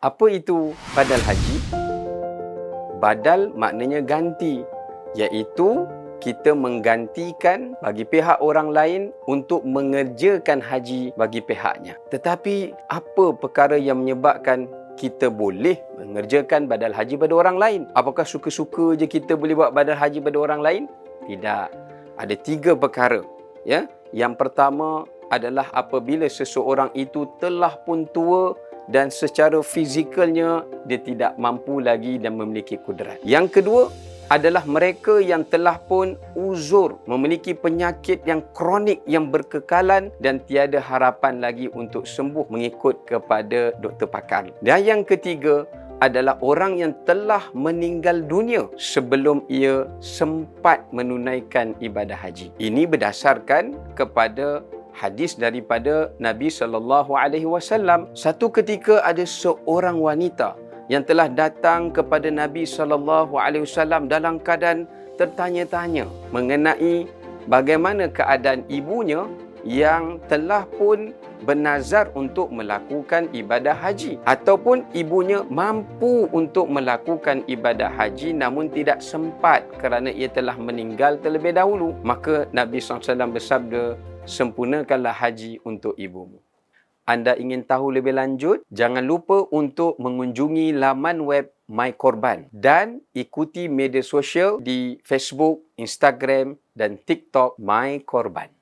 Apa itu badal haji? Badal maknanya ganti, iaitu kita menggantikan bagi pihak orang lain untuk mengerjakan haji bagi pihaknya. Tetapi apa perkara yang menyebabkan kita boleh mengerjakan badal haji pada orang lain? Apakah suka-suka je kita boleh buat badal haji pada orang lain? Tidak. Ada tiga perkara. Ya, Yang pertama adalah apabila seseorang itu telah pun tua dan secara fizikalnya dia tidak mampu lagi dan memiliki kudrat. Yang kedua adalah mereka yang telah pun uzur memiliki penyakit yang kronik yang berkekalan dan tiada harapan lagi untuk sembuh mengikut kepada doktor pakar. Dan yang ketiga adalah orang yang telah meninggal dunia sebelum ia sempat menunaikan ibadah haji. Ini berdasarkan kepada hadis daripada Nabi sallallahu alaihi wasallam satu ketika ada seorang wanita yang telah datang kepada Nabi sallallahu alaihi wasallam dalam keadaan tertanya-tanya mengenai bagaimana keadaan ibunya yang telah pun bernazar untuk melakukan ibadah haji ataupun ibunya mampu untuk melakukan ibadah haji namun tidak sempat kerana ia telah meninggal terlebih dahulu. Maka Nabi SAW bersabda sempurnakanlah haji untuk ibumu. Anda ingin tahu lebih lanjut? Jangan lupa untuk mengunjungi laman web My Korban dan ikuti media sosial di Facebook, Instagram dan TikTok My Korban